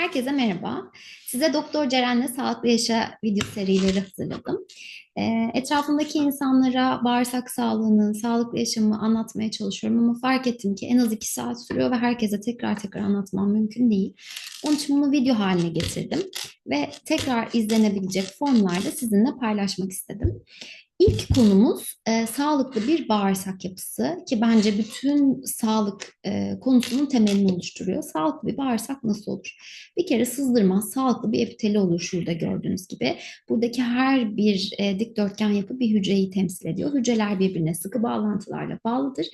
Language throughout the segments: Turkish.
Herkese merhaba. Size Doktor Ceren'le Sağlıklı Yaşa video serileri hazırladım. Ee, etrafımdaki insanlara bağırsak sağlığını, sağlıklı yaşamı anlatmaya çalışıyorum ama fark ettim ki en az iki saat sürüyor ve herkese tekrar tekrar anlatmam mümkün değil. Onun için bunu video haline getirdim ve tekrar izlenebilecek formlarda sizinle paylaşmak istedim. İlk konumuz e, sağlıklı bir bağırsak yapısı ki bence bütün sağlık e, konusunun temelini oluşturuyor. Sağlıklı bir bağırsak nasıl olur? Bir kere sızdırmaz, sağlıklı bir epiteli olur şurada gördüğünüz gibi. Buradaki her bir e, dikdörtgen yapı bir hücreyi temsil ediyor. Hücreler birbirine sıkı bağlantılarla bağlıdır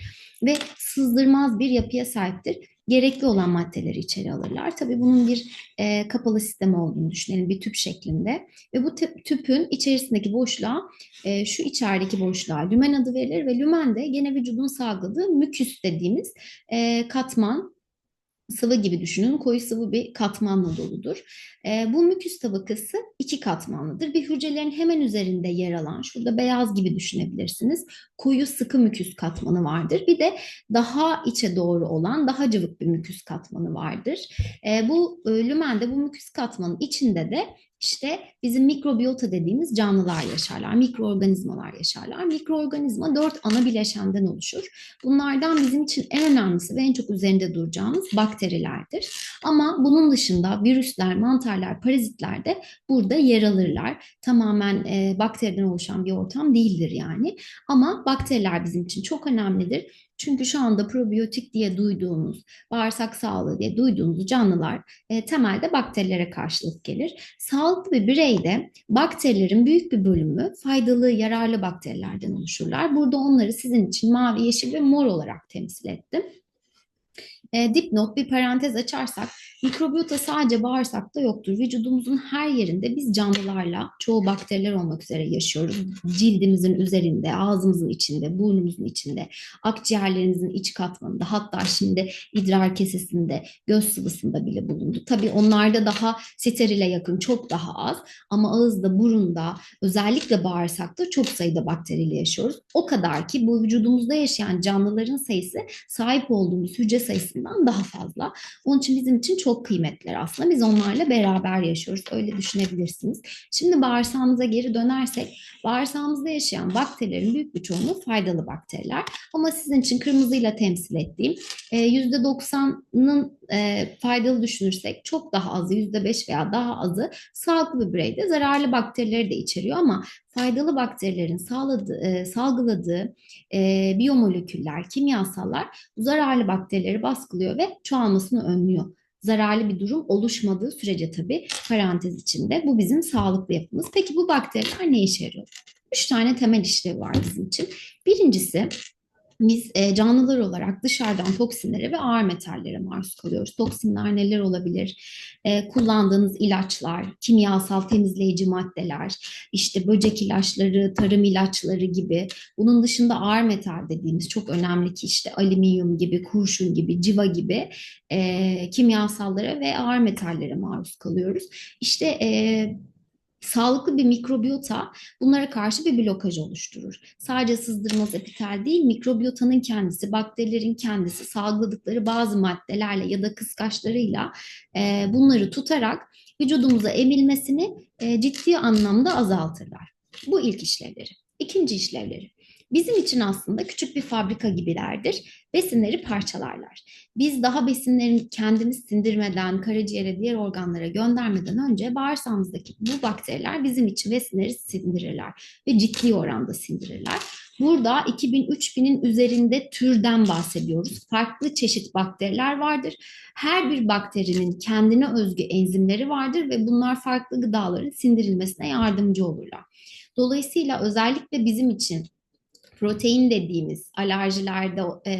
ve sızdırmaz bir yapıya sahiptir gerekli olan maddeleri içeri alırlar. Tabii bunun bir e, kapalı sistem olduğunu düşünelim bir tüp şeklinde ve bu tüpün içerisindeki boşluğa e, şu içerideki boşluğa lümen adı verilir ve lümen de gene vücudun salgıladığı müküs dediğimiz e, katman sıvı gibi düşünün. Koyu sıvı bir katmanla doludur. E, bu müküs tabakası iki katmanlıdır. Bir hücrelerin hemen üzerinde yer alan, şurada beyaz gibi düşünebilirsiniz. Koyu sıkı müküs katmanı vardır. Bir de daha içe doğru olan, daha cıvık bir müküs katmanı vardır. E, bu e, lümende bu müküs katmanın içinde de işte bizim mikrobiyota dediğimiz canlılar yaşarlar, mikroorganizmalar yaşarlar. Mikroorganizma dört ana bileşenden oluşur. Bunlardan bizim için en önemlisi ve en çok üzerinde duracağımız bakterilerdir. Ama bunun dışında virüsler, mantarlar, parazitler de burada yer alırlar. Tamamen e, bakteriden oluşan bir ortam değildir yani. Ama bakteriler bizim için çok önemlidir. Çünkü şu anda probiyotik diye duyduğumuz, bağırsak sağlığı diye duyduğumuz canlılar e, temelde bakterilere karşılık gelir. Sağlıklı bir bireyde bakterilerin büyük bir bölümü faydalı, yararlı bakterilerden oluşurlar. Burada onları sizin için mavi, yeşil ve mor olarak temsil ettim. E, dipnot bir parantez açarsak mikrobiyota sadece bağırsakta yoktur. Vücudumuzun her yerinde biz canlılarla çoğu bakteriler olmak üzere yaşıyoruz. Cildimizin üzerinde, ağzımızın içinde, burnumuzun içinde, akciğerlerimizin iç katmanında hatta şimdi idrar kesesinde, göz sıvısında bile bulundu. Tabii onlarda daha sterile yakın, çok daha az ama ağızda, burunda, özellikle bağırsakta çok sayıda bakteriyle yaşıyoruz. O kadar ki bu vücudumuzda yaşayan canlıların sayısı sahip olduğumuz hücre sayısından daha fazla. Onun için bizim için çok kıymetliler aslında. Biz onlarla beraber yaşıyoruz. Öyle düşünebilirsiniz. Şimdi bağırsağımıza geri dönersek bağırsağımızda yaşayan bakterilerin büyük bir çoğunluğu faydalı bakteriler. Ama sizin için kırmızıyla temsil ettiğim %90'ın e, e, faydalı düşünürsek çok daha azı %5 veya daha azı sağlıklı bir bireyde zararlı bakterileri de içeriyor ama faydalı bakterilerin sağladığı, e, salgıladığı e, biyomoleküller, kimyasallar zararlı bakterileri baskılıyor ve çoğalmasını önlüyor zararlı bir durum oluşmadığı sürece tabii parantez içinde bu bizim sağlıklı yapımız. Peki bu bakteriler ne işe yarıyor? Üç tane temel işlevi var bizim için. Birincisi biz e, canlılar olarak dışarıdan toksinlere ve ağır metallere maruz kalıyoruz. Toksinler neler olabilir? E, kullandığınız ilaçlar, kimyasal temizleyici maddeler, işte böcek ilaçları, tarım ilaçları gibi. Bunun dışında ağır metal dediğimiz çok önemli ki işte alüminyum gibi, kurşun gibi, civa gibi e, kimyasallara ve ağır metallere maruz kalıyoruz. İşte e, Sağlıklı bir mikrobiyota bunlara karşı bir blokaj oluşturur. Sadece sızdırmaz epitel değil, mikrobiyotanın kendisi, bakterilerin kendisi salgıladıkları bazı maddelerle ya da kıskaçlarıyla e, bunları tutarak vücudumuza emilmesini e, ciddi anlamda azaltırlar. Bu ilk işlevleri. İkinci işlevleri. Bizim için aslında küçük bir fabrika gibilerdir. Besinleri parçalarlar. Biz daha besinlerin kendimiz sindirmeden, karaciğere, diğer organlara göndermeden önce bağırsağımızdaki bu bakteriler bizim için besinleri sindirirler ve ciddi oranda sindirirler. Burada 2000-3000'in üzerinde türden bahsediyoruz. Farklı çeşit bakteriler vardır. Her bir bakterinin kendine özgü enzimleri vardır ve bunlar farklı gıdaların sindirilmesine yardımcı olurlar. Dolayısıyla özellikle bizim için protein dediğimiz alerjilerde e,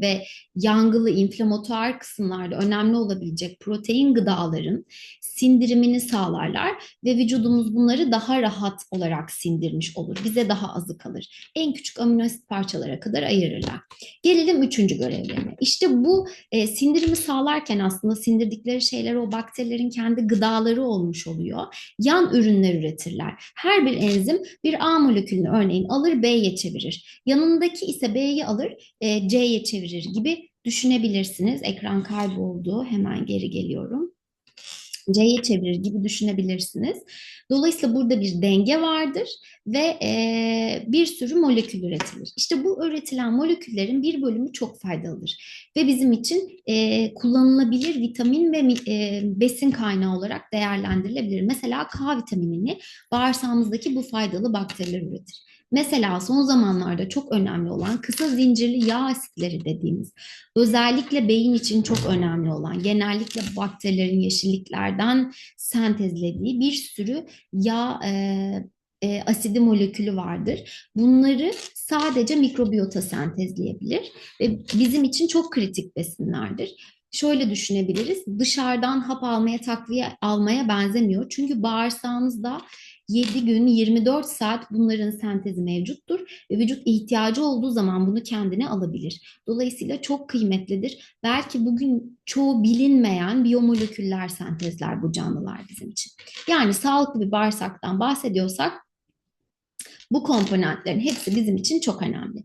ve yangılı inflamatuar kısımlarda önemli olabilecek protein gıdaların sindirimini sağlarlar ve vücudumuz bunları daha rahat olarak sindirmiş olur. Bize daha azı kalır. En küçük amino asit parçalara kadar ayırırlar. Gelelim üçüncü görevlerine. İşte bu e, sindirimi sağlarken aslında sindirdikleri şeyler o bakterilerin kendi gıdaları olmuş oluyor. Yan ürünler üretirler. Her bir enzim bir A molekülünü örneğin alır B'ye çevirir. Yanındaki ise B'yi alır e, C'ye çevirir gibi düşünebilirsiniz. Ekran kayboldu. Hemen geri geliyorum. C'ye çevirir gibi düşünebilirsiniz. Dolayısıyla burada bir denge vardır ve e, bir sürü molekül üretilir. İşte bu üretilen moleküllerin bir bölümü çok faydalıdır ve bizim için e, kullanılabilir vitamin ve e, besin kaynağı olarak değerlendirilebilir. Mesela K vitaminini bağırsağımızdaki bu faydalı bakteriler üretir. Mesela son zamanlarda çok önemli olan kısa zincirli yağ asitleri dediğimiz, özellikle beyin için çok önemli olan, genellikle bakterilerin yeşilliklerden sentezlediği bir sürü yağ e, e, asidi molekülü vardır. Bunları sadece mikrobiyota sentezleyebilir ve bizim için çok kritik besinlerdir. Şöyle düşünebiliriz, dışarıdan hap almaya, takviye almaya benzemiyor. Çünkü bağırsağınızda 7 gün 24 saat bunların sentezi mevcuttur ve vücut ihtiyacı olduğu zaman bunu kendine alabilir. Dolayısıyla çok kıymetlidir. Belki bugün çoğu bilinmeyen biyomoleküller sentezler bu canlılar bizim için. Yani sağlıklı bir bağırsaktan bahsediyorsak bu komponentlerin hepsi bizim için çok önemli.